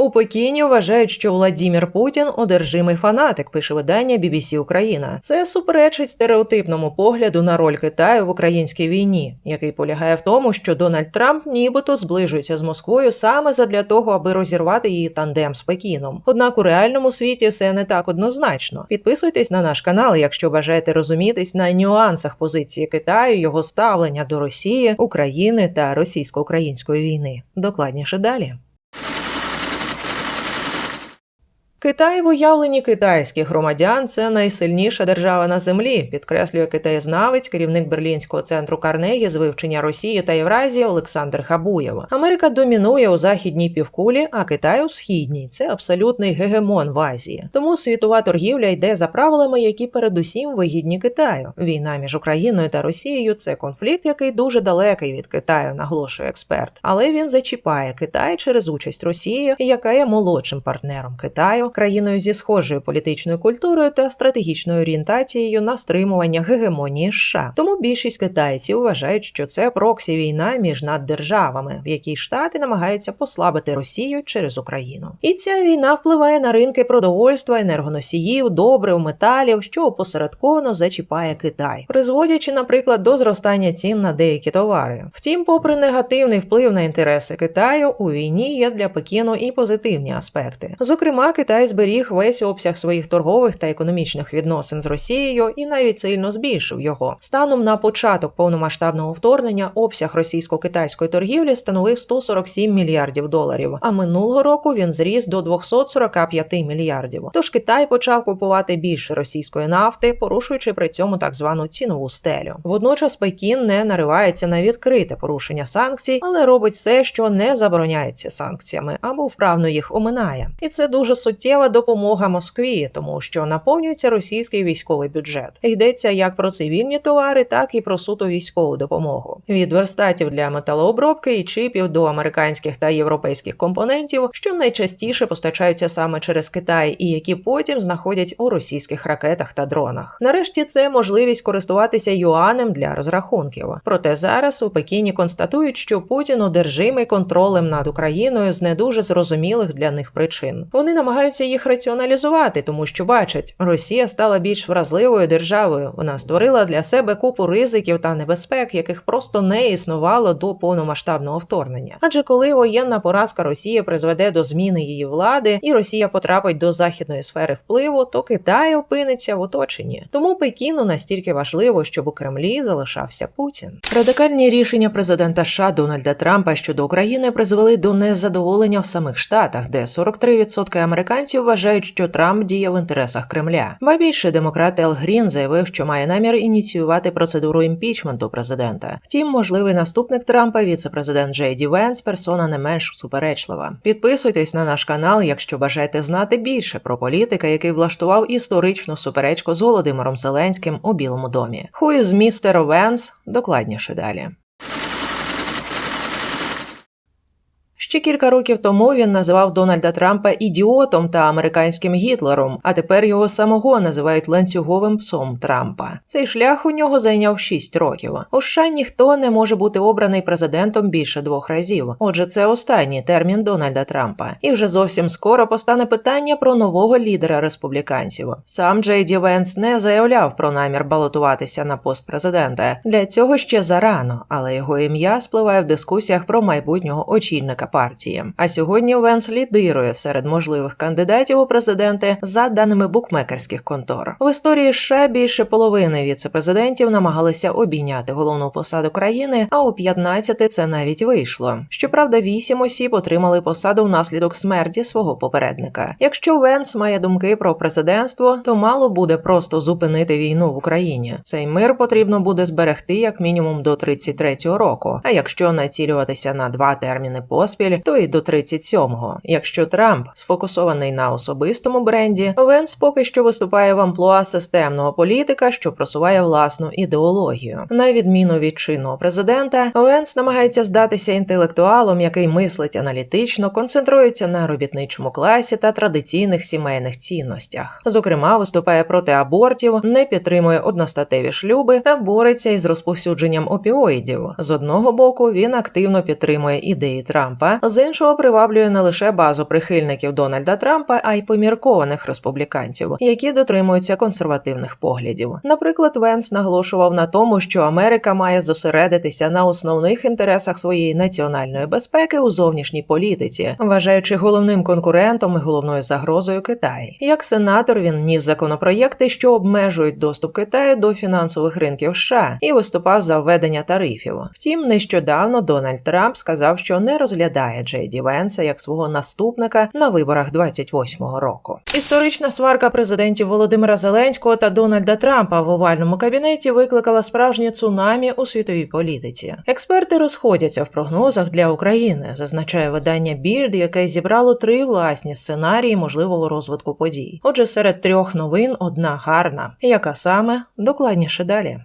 У Пекіні вважають, що Владімір Путін одержимий фанатик, пише видання BBC Україна. Це суперечить стереотипному погляду на роль Китаю в українській війні, який полягає в тому, що Дональд Трамп нібито зближується з Москвою саме задля того, аби розірвати її тандем з Пекіном. Однак у реальному світі все не так однозначно. Підписуйтесь на наш канал, якщо бажаєте розумітись на нюансах позиції Китаю, його ставлення до Росії, України та російсько-української війни. Докладніше далі. Китай в уявленні китайських громадян це найсильніша держава на землі, підкреслює китаєзнавець, керівник берлінського центру Карнегі з вивчення Росії та Євразії Олександр Хабуєв. Америка домінує у західній півкулі, а Китай у східній. Це абсолютний гегемон в Азії. Тому світова торгівля йде за правилами, які передусім вигідні Китаю. Війна між Україною та Росією це конфлікт, який дуже далекий від Китаю, наголошує експерт. Але він зачіпає Китай через участь Росії, яка є молодшим партнером Китаю країною зі схожою політичною культурою та стратегічною орієнтацією на стримування гегемонії США. Тому більшість китайців вважають, що це проксі війна між наддержавами, в якій штати намагаються послабити Росію через Україну. І ця війна впливає на ринки продовольства, енергоносіїв, добрив, металів, що опосередковано зачіпає Китай, призводячи, наприклад, до зростання цін на деякі товари. Втім, попри негативний вплив на інтереси Китаю, у війні є для Пекіну і позитивні аспекти. Зокрема, Китай зберіг весь обсяг своїх торгових та економічних відносин з Росією і навіть сильно збільшив його. Станом на початок повномасштабного вторгнення обсяг російсько-китайської торгівлі становив 147 мільярдів доларів. А минулого року він зріс до 245 мільярдів. Тож Китай почав купувати більше російської нафти, порушуючи при цьому так звану цінову стелю. Водночас Пекін не наривається на відкрите порушення санкцій, але робить все, що не забороняється санкціями або вправно їх оминає. І це дуже суттєва допомога Москві, тому що наповнюється російський військовий бюджет. Йдеться як про цивільні товари, так і про суто військову допомогу. Від верстатів для металообробки і чипів до американських та європейських компонентів, що найчастіше постачаються саме через Китай, і які потім знаходять у російських ракетах та дронах. Нарешті це можливість користуватися юанем для розрахунків. Проте зараз у Пекіні констатують, що Путін одержимий контролем над Україною з не дуже зрозумілих для них причин. Вони намагаються їх раціоналізувати, тому що бачать, Росія стала більш вразливою державою. Вона створила для себе купу ризиків та небезпек, яких просто не існувало до повномасштабного вторгнення. Адже коли воєнна поразка Росії призведе до зміни її влади, і Росія потрапить до західної сфери впливу, то Китай опиниться в оточенні. Тому Пекіну настільки важливо, щоб у Кремлі залишався Путін. Радикальні рішення президента США Дональда Трампа щодо України призвели до незадоволення в самих штатах, де 43% американців вважають, що Трамп діє в інтересах Кремля. Ба більше демократ Ел Грін заявив, що має намір ініціювати процедуру імпічменту президента. Втім, можливий наступник Трампа, віце-президент Джей Ді Венс, персона не менш суперечлива. Підписуйтесь на наш канал, якщо бажаєте знати більше про політика, який влаштував історичну суперечку з Володимиром Зеленським у Білому домі. Who is Венс? Докладніше далі. Ще кілька років тому він називав Дональда Трампа ідіотом та американським Гітлером, а тепер його самого називають ланцюговим псом Трампа. Цей шлях у нього зайняв 6 років. У США ніхто не може бути обраний президентом більше двох разів. Отже, це останній термін Дональда Трампа. І вже зовсім скоро постане питання про нового лідера республіканців. Сам Джей Ді Венс не заявляв про намір балотуватися на пост президента. Для цього ще зарано, але його ім'я спливає в дискусіях про майбутнього очільника партії. А сьогодні Венс лідирує серед можливих кандидатів у президенти за даними букмекерських контор. В історії США більше половини віцепрезидентів намагалися обійняти головну посаду країни, а у 15 це навіть вийшло. Щоправда, вісім осіб отримали посаду внаслідок смерті свого попередника. Якщо Венс має думки про президентство, то мало буде просто зупинити війну в Україні. Цей мир потрібно буде зберегти як мінімум до 33-го року. А якщо націлюватися на два терміни поспіль, то і до 37-го. Якщо Трамп сфокусований на особистому бренді, Венс поки що виступає в амплуа системного політика, що просуває власну ідеологію. На відміну від чинного президента, Венс намагається здатися інтелектуалом, який мислить аналітично, концентрується на робітничому класі та традиційних сімейних цінностях. Зокрема, виступає проти абортів, не підтримує одностатеві шлюби та бореться із розповсюдженням опіоїдів. З одного боку він активно підтримує ідеї Трампа З іншого приваблює не лише базу прихильників Дональда Трампа, а й поміркованих республіканців, які дотримуються консервативних поглядів. Наприклад, Венс наголошував на тому, що Америка має зосередитися на основних інтересах своєї національної безпеки у зовнішній політиці, вважаючи головним конкурентом і головною загрозою Китай. Як сенатор він ніс законопроєкти, що обмежують доступ Китаю до фінансових ринків США, і виступав за введення тарифів. Втім, нещодавно Дональд Трамп сказав, що не розглядає Джей Ді Венса як свого наступника на виборах 28-го року. Історична сварка президентів Володимира Зеленського та Дональда Трампа в овальному кабінеті викликала справжнє цунамі у світовій політиці. Експерти розходяться в прогнозах для України, зазначає видання Більд, яке зібрало три власні сценарії можливого розвитку подій. Отже, серед трьох новин одна гарна, яка саме докладніше далі.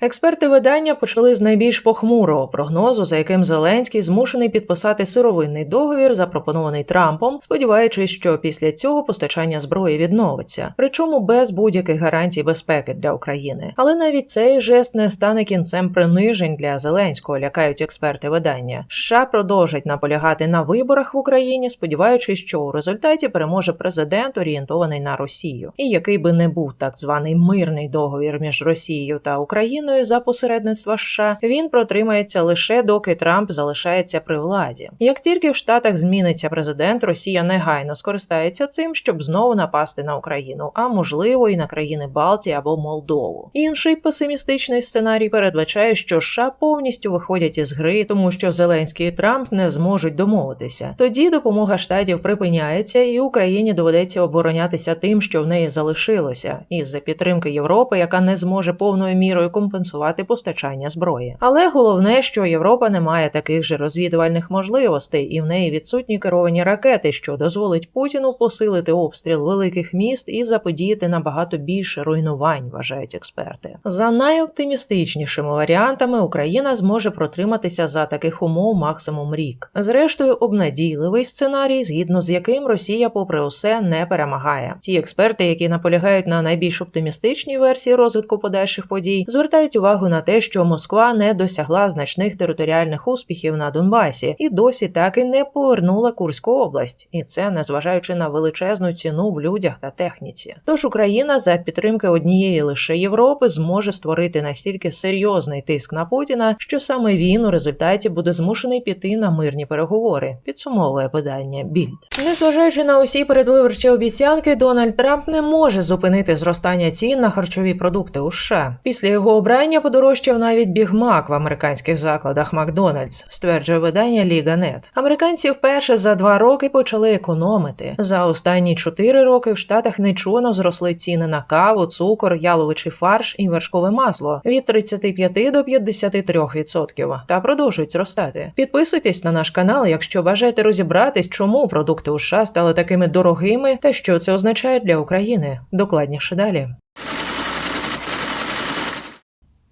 Експерти видання почали з найбільш похмурого прогнозу, за яким Зеленський змушений підписати сировинний договір, запропонований Трампом, сподіваючись, що після цього постачання зброї відновиться, причому без будь-яких гарантій безпеки для України. Але навіть цей жест не стане кінцем принижень для Зеленського, лякають експерти видання. США продовжать наполягати на виборах в Україні, сподіваючись, що у результаті переможе президент, орієнтований на Росію, і який би не був так званий мирний договір між Росією та Україною. Україною за посередництва США, він протримається лише доки Трамп залишається при владі. Як тільки в Штатах зміниться президент, Росія негайно скористається цим, щоб знову напасти на Україну, а можливо і на країни Балтії або Молдову. Інший песимістичний сценарій передбачає, що США повністю виходять із гри, тому що Зеленський і Трамп не зможуть домовитися. Тоді допомога штатів припиняється, і Україні доведеться оборонятися тим, що в неї залишилося, із за підтримки Європи, яка не зможе повною мірою компенсувати компенсувати постачання зброї. Але головне, що Європа не має таких же розвідувальних можливостей, і в неї відсутні керовані ракети, що дозволить Путіну посилити обстріл великих міст і заподіяти набагато більше руйнувань, вважають експерти. За найоптимістичнішими варіантами Україна зможе протриматися за таких умов максимум рік. Зрештою, обнадійливий сценарій, згідно з яким Росія, попри усе, не перемагає. Ті експерти, які наполягають на найбільш оптимістичній версії розвитку подальших подій, звертають звертають увагу на те, що Москва не досягла значних територіальних успіхів на Донбасі і досі так і не повернула Курську область, і це незважаючи на величезну ціну в людях та техніці. Тож Україна за підтримки однієї лише Європи зможе створити настільки серйозний тиск на Путіна, що саме він у результаті буде змушений піти на мирні переговори. Підсумовує видання Більд. Незважаючи на усі передвиборчі обіцянки, Дональд Трамп не може зупинити зростання цін на харчові продукти у США. Після його обрання подорожчав навіть бігмак в американських закладах Макдональдс, стверджує видання Ліга Нет. Американці вперше за два роки почали економити. За останні чотири роки в штатах нечуно зросли ціни на каву, цукор, яловичий фарш і вершкове масло від 35 до 53% та продовжують зростати. Підписуйтесь на наш канал, якщо бажаєте розібратись, чому продукти у США стали такими дорогими та що це означає для України. Докладніше далі.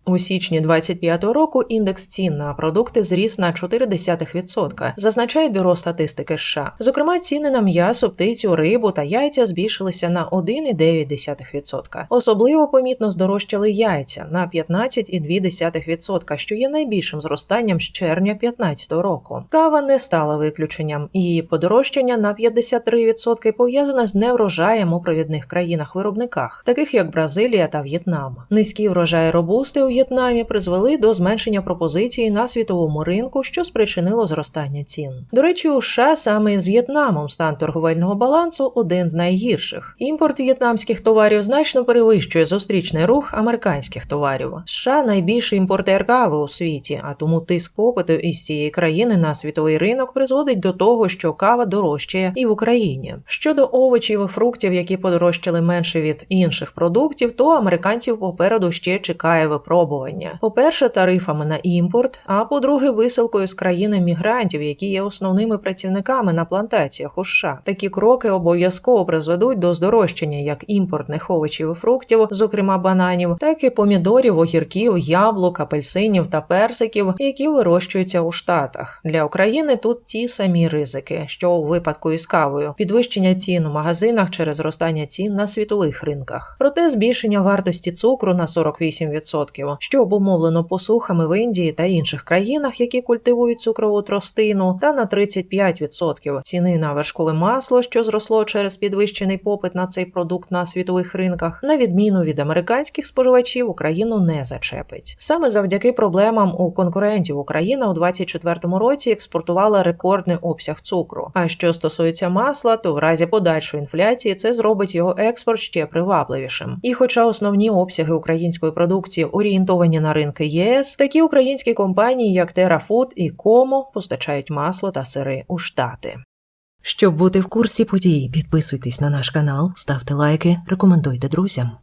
У січні 25-го року індекс цін на продукти зріс на 0,4%, зазначає бюро статистики США. Зокрема, ціни на м'ясо, птицю, рибу та яйця збільшилися на 1,9%. Особливо помітно здорожчали яйця на 15,2%, що є найбільшим зростанням з червня 2015 року. Кава не стала виключенням. Її подорожчання на 53% пов'язане з неврожаєм у провідних країнах-виробниках, таких як Бразилія та В'єтнам. Низькі врожаї робусти у В'єтнамі призвели до зменшення пропозиції на світовому ринку, що спричинило зростання цін. До речі, у США саме з В'єтнамом стан торговельного балансу один з найгірших. Імпорт в'єтнамських товарів значно перевищує зустрічний рух американських товарів. США найбільший імпортер кави у світі, а тому тиск попиту із цієї країни на світовий ринок призводить до того, що кава дорожчає і в Україні. Щодо овочів і фруктів, які подорожчали менше від інших продуктів, то американців попереду ще чекає випробування випробування. По-перше, тарифами на імпорт, а по-друге, висилкою з країни мігрантів, які є основними працівниками на плантаціях у США. Такі кроки обов'язково призведуть до здорожчання як імпортних овочів і фруктів, зокрема бананів, так і помідорів, огірків, яблук, апельсинів та персиків, які вирощуються у Штатах. Для України тут ті самі ризики, що у випадку із кавою, підвищення цін у магазинах через зростання цін на світових ринках. Проте збільшення вартості цукру на 48% що обумовлено посухами в Індії та інших країнах, які культивують цукрову тростину, та на 35% ціни на вершкове масло, що зросло через підвищений попит на цей продукт на світових ринках, на відміну від американських споживачів, Україну не зачепить. Саме завдяки проблемам у конкурентів Україна у 2024 році експортувала рекордний обсяг цукру. А що стосується масла, то в разі подальшої інфляції це зробить його експорт ще привабливішим. І хоча основні обсяги української продукції орієнтовані на ринки ЄС, такі українські компанії, як TerraFood і Комо, постачають масло та сири у Штати. Щоб бути в курсі подій, підписуйтесь на наш канал, ставте лайки, рекомендуйте друзям.